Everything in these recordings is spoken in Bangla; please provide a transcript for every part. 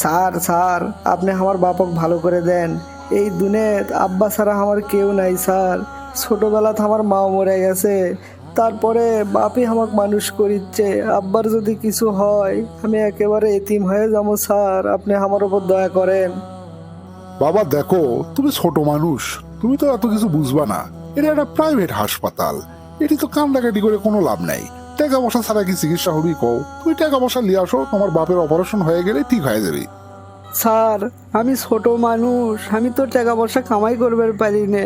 স্যার স্যার, আপনি আমার বাপক ভালো করে দেন। এই দুনে আব্বা ছাড়া আমার কেউ নাই, স্যার। ছোটবেলাতে আমার মাও মরে গেছে। তারপরে বাপই আমাকে মানুষ করিচ্ছে। আব্বার যদি কিছু হয়, আমি একেবারে এতিম হয়ে যাব, স্যার। আপনি আমার ওপর দয়া করেন। বাবা, দেখো, তুমি ছোট মানুষ। তুমি তো এত কিছু বুঝবা না। এটা একটা প্রাইভেট হাসপাতাল। এটি তো কান্দাকাটি করে কোনো লাভ নাই। টাকা পয়সা ছাড়া কি চিকিৎসা হবি কও? তুমি টাকা পয়সা নিয়ে আসো, তোমার বাপের অপারেশন হয়ে গেলে ঠিক হয়ে যাবে। স্যার, আমি ছোট মানুষ, আমি তো টাকা পয়সা কামাই করবে পারি না।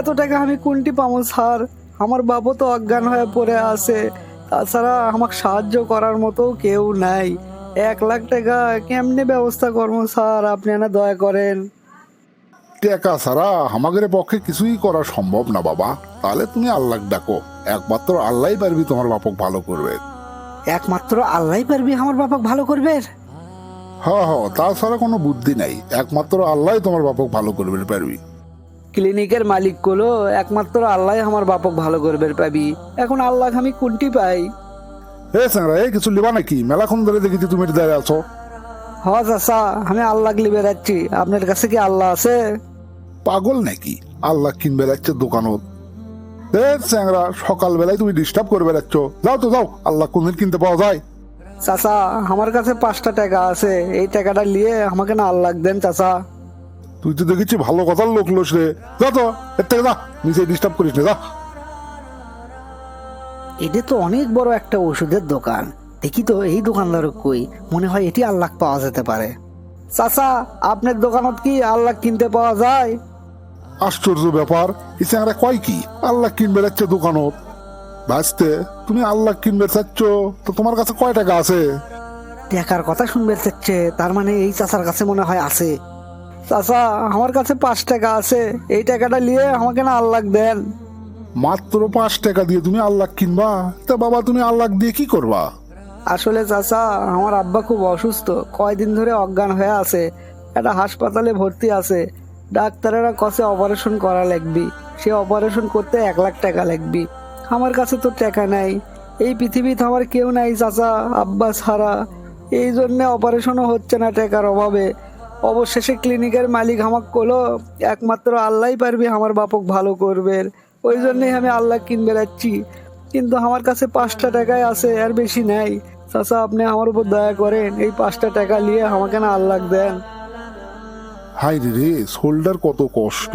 এত টাকা আমি কোনটি পাবো, স্যার? আমার বাবু তো অজ্ঞান হয়ে পড়ে আছে। তাছাড়া আমাকে সাহায্য করার মতো কেউ নাই। এক লাখ টাকা কেমনে ব্যবস্থা করব, স্যার? আপনি না দয়া করেন। টাকা ছাড়া আমাদের পক্ষে কিছুই করা সম্ভব না বাবা। তাহলে তুমি আল্লাহ ডাকো। একমাত্র আল্লাহই পারবি তোমার বাপক ভালো করবে। একমাত্র আল্লাহ পারবি আমার বাবাকে ভালো করবে? হ হ তাছাড়া কোনো বুদ্ধি নাই। একমাত্র আল্লাহই তোমার বাপক ভালো করবে পারবি। ক্লিনিকের মালিকগুলো একমাত্র আল্লাহ আমার বাপক ভালো করবে পাবি এখন আল্লাহ আমি কোনটি পাই? এ স্যাংরা এ কিছু লিবা নাকি? মেলাক্ষণ ধরে দেখেছি তুমি দাঁড়িয়ে আছো। হ চাষা আমি আল্লাহ লিবে যাচ্ছি। আপনার কাছে কি আল্লাহ আছে? পাগল নাকি? আল্লাহ কিনবে যাচ্ছে দোকানত। স্যাংরা সকালবেলায় তুমি ডিস্টার্ব করে বেড়াচ্ছ। যাও তো যাও। আল্লাহ কোনদিন কিনতে পাওয়া যায়? চাচা আমার কাছে পাঁচটা টাকা আছে। এই টাকাটা নিয়ে আমাকে না আল্লাহ দেন চাচা। তুই তো দেখেছি ভালো কথার লোক লোস রে। যা তো এর থেকে যা। নিচে ডিস্টার্ব করিস না যা। এটা তো অনেক বড় একটা ওষুধের দোকান। দেখি তো এই দোকানদার কই? মনে হয় এটি আল্লাহ পাওয়া যেতে পারে। চাচা আপনার দোকানত কি আল্লাহ কিনতে পাওয়া যায়? আশ্চর্য ব্যাপার স্যাংরা কয় কি? আল্লাহ কিনবে যাচ্ছে দোকানত ভাজতে তুমি আল্লাহ কিনবে চাচ্ছ? তো তোমার কাছে কয় টাকা আছে? টাকার কথা শুনবে চাচ্ছে তার মানে এই চাচার কাছে মনে হয় আছে। চাচা আমার কাছে পাঁচ টাকা আছে এই টাকাটা নিয়ে আমাকে না আল্লাহ দেন। মাত্র পাঁচ টাকা দিয়ে তুমি আল্লাহ কিনবা? তা বাবা তুমি আল্লাহ দিয়ে কি করবা? আসলে চাচা আমার আব্বা খুব অসুস্থ কয়দিন ধরে অজ্ঞান হয়ে আছে। একটা হাসপাতালে ভর্তি আছে। ডাক্তারেরা কসে অপারেশন করা লাগবি। সে অপারেশন করতে এক লাখ টাকা লাগবি। আমার কাছে তো টাকা নাই। এই পৃথিবীতে আমার কেউ নাই চাচা, আব্বা ছাড়া। এই জন্যে অপারেশনও হচ্ছে না টাকার অভাবে। অবশেষে ক্লিনিকের মালিক আমাকে কলো, একমাত্র আল্লাহই পারবি আমার বাপক ভালো করবে। ওই জন্যই আমি আল্লাহ কিনবে যাচ্ছি কিন্তু আমার কাছে পাঁচটা টাকায় আছে আর বেশি নাই। চাচা, আপনি আমার উপর দয়া করেন। এই পাঁচটা টাকা নিয়ে আমাকে না আল্লাহ দেন। হাই রে শোল্ডার কত কষ্ট।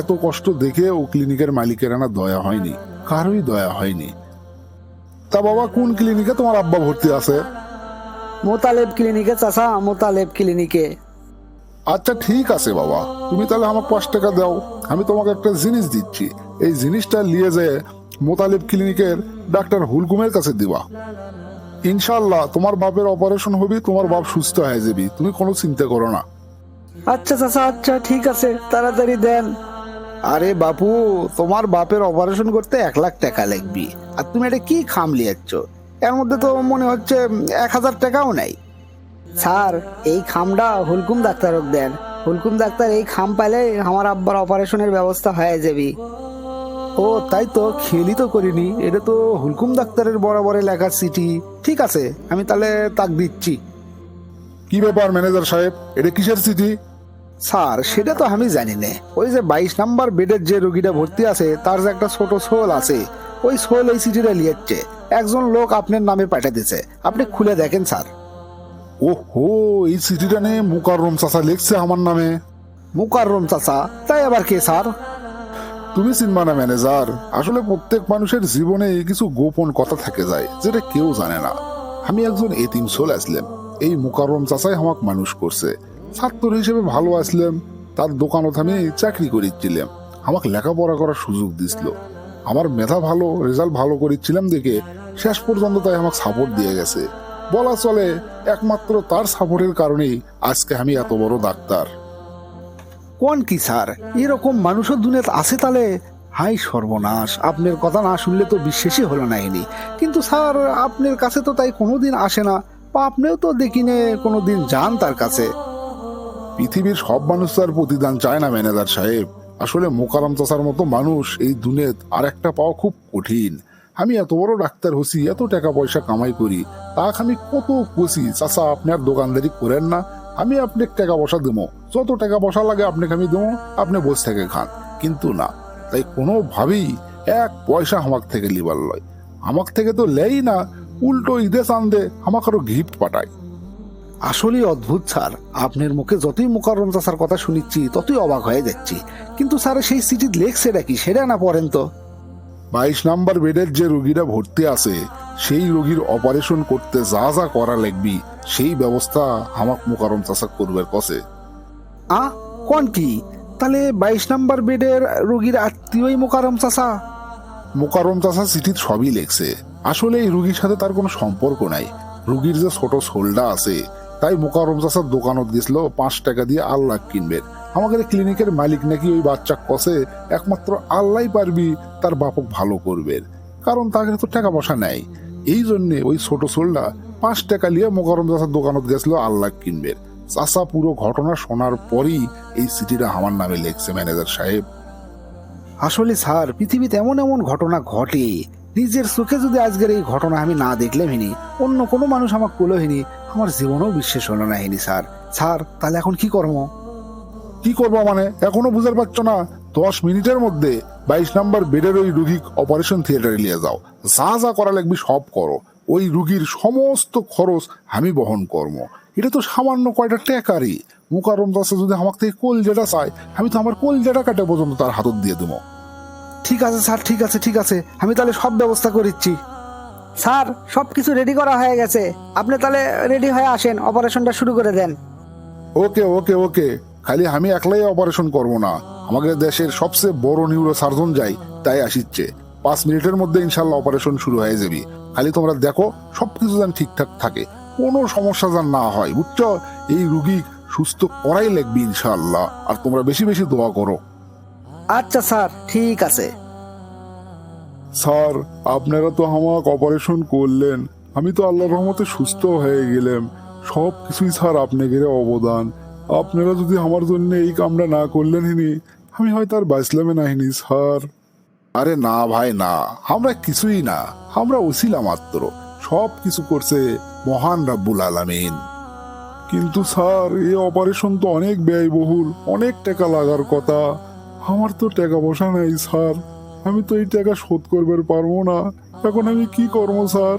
এত কষ্ট দেখে ও ক্লিনিকের মালিকের না দয়া হয়নি কারোই দয়া হয়নি। তা বাবা কোন ক্লিনিকে তোমার আব্বা ভর্তি আছে? মোতালেব ক্লিনিকে চাচা মোতালেব ক্লিনিকে। আচ্ছা ঠিক আছে বাবা তুমি তাহলে আমার পাঁচ টাকা দাও আমি তোমাকে একটা জিনিস দিচ্ছি। এই জিনিসটা নিয়ে যে মোতালেব ক্লিনিকের ডাক্তার হুলকুমের কাছে দিবা। ইনশাল্লাহ তোমার বাপের অপারেশন হবে তোমার বাপ সুস্থ হয়ে যাবি তুমি কোনো চিন্তা করো না। আচ্ছা চাচা আচ্ছা ঠিক আছে তাড়াতাড়ি দেন। আরে বাপু তোমার বাপের অপারেশন করতে এক লাখ টাকা লাগবে। আর তুমি এটা কি খাম লিয়াচ্ছ? এর মধ্যে তো মনে হচ্ছে এক হাজার টাকাও নাই। স্যার এই খামটা হুলকুম ডাক্তারক দেন। হুলকুম ডাক্তার এই খাম পাইলে আমার আব্বার অপারেশনের ব্যবস্থা হয়ে যাবে। ও তাই তো খেলি তো করিনি। এটা তো হুলকুম ডাক্তারের বরাবরে লেখা চিঠি। ঠিক আছে আমি তাহলে তাক দিচ্ছি। কি ব্যাপার ম্যানেজার সাহেব? এটা কিসের চিঠি? স্যার সেটা তো আমি জানি না। ওই যে বাইশ নাম্বার বেডের যে রোগীটা ভর্তি আছে তার যে একটা ছোট সোল আছে ওই সোল এই চিঠিটা লিয়াচ্ছে একজন লোক আপনার নামে পাঠিয়ে দিছে আপনি খুলে দেখেন স্যার। ও হো এই চিঠিটা নিয়ে মুকাররম চাচা লিখছে আমার নামে। মুকাররম চাচা? তাই আবার কে স্যার? তুমি চিনবা না ম্যানেজার। আসলে প্রত্যেক মানুষের জীবনে কিছু গোপন কথা থাকে যায় যেটা কেউ জানে না। আমি একজন এতিম সোল আসলাম। এই মুকাররম চাচাই আমাকে মানুষ করছে। ছাত্র হিসেবে ভালো আসলাম, তার দোকানত আমি চাকরি করেছিলাম আমাকে লেখাপড়া করার সুযোগ দিছিল। আমার মেধা ভালো, রেজাল্ট ভালো করেছিলাম দেখে শেষ পর্যন্ত তাই আমাকে সাপোর্ট দিয়ে গেছে। বলা চলে, একমাত্র তার সাপোর্টের কারণেই আজকে আমি এত বড় ডাক্তার। কোন কি স্যার? এরকম মানুষের দুনিয়াতে আছে তাহলে হাই সর্বনাশ, আপনার কথা না শুনলে তো বিশ্বাসই হলো না এনি কিন্তু স্যার, আপনার কাছে তো তাই কোনোদিন আসে না। আপনিও তো দেখিনে কোনোদিন যান তার কাছে। পৃথিবীর সব মানুষ তো আর প্রতিদান চায় না ম্যানেজার সাহেব। আসলে মোকারাম চাষার মতো মানুষ এই দুনিয়াত আর একটা পাওয়া খুব কঠিন। আমি এত বড় ডাক্তার হসি, এত টাকা পয়সা কামাই করি তাক আমি কত খুশি। চাষা, আপনি আর দোকানদারি করেন না, আমি আপনাকে টাকা পয়সা দেবো। যত টাকা পয়সা লাগে আপনাকে আমি দেবো, আপনি বসে থেকে খান। কিন্তু না, তাই কোনোভাবেই এক পয়সা আমার থেকে লিবার লয়। আমার থেকে তো লেই না উল্টো ঈদে চান্দে আমাকে আরও গিফট পাঠায়। আসলেই অদ্ভুত স্যার। আপনার মুখে যতই মোকাররম চাষার কথা শুনিচ্ছি ততই অবাক হয়ে যাচ্ছি। কিন্তু স্যার সেই সিটি লেখছেটা কি সেটা না পড়েন তো। বাইশ নাম্বার বেডের যে রোগীরা ভর্তি আছে সেই রোগীর অপারেশন করতে যা যা করা লাগবি সেই ব্যবস্থা আমাক মোকারম চাষা করবে কসে। আ কোন কি? তাহলে বাইশ নাম্বার বেডের রোগীর আত্মীয়ই মোকারম চাষা মোকারম চাষা চিঠিত সবই লেখছে। আসলে এই রুগীর সাথে তার কোনো সম্পর্ক নাই। রুগীর যে ছোট সোলডা আছে, তাই মোকারম চাষার দোকানত গেছিল পাঁচ টাকা দিয়ে আল্লাহ কিনবেন। আমাদের ক্লিনিকের মালিক নাকি ওই বাচ্চা কষে একমাত্র আল্লাহ পারবি তার বাপক ভালো করবেন। কারণ তাকে তো টাকা পয়সা নেই। এই জন্যে ওই ছোট সোলডা পাঁচ টাকা নিয়ে মোকারম চাষার দোকানত গেছিল আল্লাহ কিনবেন। চাষা পুরো ঘটনা শোনার পরই এই চিঠিটা আমার নামে লেখছে ম্যানেজার সাহেব। আসলে স্যার, পৃথিবীতে এমন এমন ঘটনা ঘটে। নিজের চোখে যদি আজকের এই ঘটনা আমি না দেখলে হিনি অন্য কোনো মানুষ আমাকে কুলো হিনি আমার জীবনেও বিশ্বাস হলো না হিনি স্যার। স্যার, তাহলে এখন কি কর্ম কি করব মানে? এখনও বুঝতে পারছ না? দশ মিনিটের মধ্যে বাইশ নাম্বার বেডের ওই রুগী অপারেশন থিয়েটারে নিয়ে যাও। যা যা করা লাগবে সব করো। ওই রুগীর সমস্ত খরচ আমি বহন করব। এটা তো সামান্য কয়টা টেকারই। মুকারম দাসে যদি আমার থেকে কোল যেটা চাই আমি তো আমার কোল যেটা কাটে পর্যন্ত তার হাতত দিয়ে দেবো। ঠিক আছে স্যার ঠিক আছে ঠিক আছে। আমি তাহলে সব ব্যবস্থা করিচ্ছি। স্যার সব কিছু রেডি করা হয়ে গেছে। আপনি তাহলে রেডি হয়ে আসেন অপারেশনটা শুরু করে দেন। ওকে ওকে ওকে। খালি আমি একলাই অপারেশন করব না। আমাদের দেশের সবচেয়ে বড় নিউরো সার্জন যাই তাই আসিচ্ছে। পাঁচ মিনিটের মধ্যে ইনশাল্লাহ অপারেশন শুরু হয়ে যাবে। খালি তোমরা দেখো সব সবকিছু যেন ঠিকঠাক থাকে। কোনো সমস্যা যেন না হয়। বুঝছ? এই রুগী সুস্থ করাই লাগবে ইনশাল্লাহ আর তোমরা বেশি বেশি দোয়া করো। আচ্ছা স্যার ঠিক আছে। স্যার আপনারা তো আমাকে অপারেশন করলেন। আমি তো আল্লাহর রহমতে সুস্থ হয়ে গেলাম। সব কিছুই স্যার আপনাদের অবদান। আপনারা যদি আমার জন্য এই কামটা না করলেন হিনি আমি হয়তো আর বাঁচলামে নাহিনি স্যার। আরে না ভাই না। আমরা কিছুই না। আমরা ওসিলা মাত্র। সব কিছু করছে মহান রাব্বুল আলামিন। কিন্তু স্যার, এই অপারেশন তো অনেক ব্যয়বহুল, অনেক টাকা লাগার কথা। আমার তো টাকা পয়সা নাই, স্যার। আমি তো এই টাকা শোধ করবার পারব না। এখন আমি কি করব, স্যার?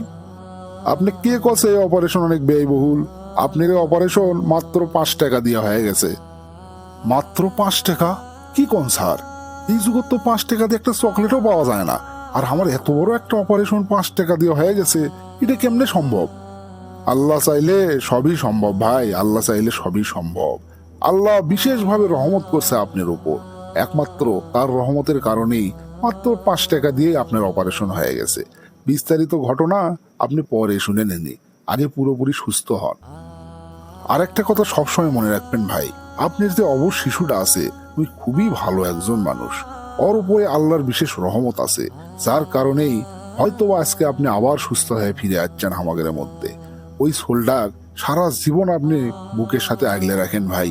আপনি কে কছে এই অপারেশন অনেক ব্যয়বহুল? আপনার এই অপারেশন মাত্র পাঁচ টাকা দিয়ে হয়ে গেছে। মাত্র পাঁচ টাকা? কি কোন, স্যার? এই যুগত তো পাঁচ টাকা দিয়ে একটা চকলেটও পাওয়া যায় না। আর আমার এত বড় একটা অপারেশন পাঁচ টাকা দিয়ে হয়ে গেছে, এটা কেমনে সম্ভব? আল্লাহ চাইলে সবই সম্ভব ভাই, আল্লাহ চাইলে সবই সম্ভব। আল্লাহ বিশেষভাবে রহমত করছে আপনার উপর। একমাত্র তার রহমতের কারণেই মাত্র পাঁচ টাকা দিয়ে আপনার অপারেশন হয়ে গেছে। বিস্তারিত ঘটনা আপনি পরে শুনে নেননি আগে পুরোপুরি সুস্থ হন। আর একটা কথা সবসময় মনে রাখবেন ভাই, আপনার যে অবশ শিশুটা আছে, উনি খুবই ভালো একজন মানুষ। ওর উপরে আল্লাহর বিশেষ রহমত আছে, যার কারণেই হয়তো আজকে আপনি আবার সুস্থ হয়ে ফিরে আসছেন আমাদের মধ্যে। ওই সোলডার সারা জীবন আপনি বুকের সাথে আগলে রাখেন ভাই।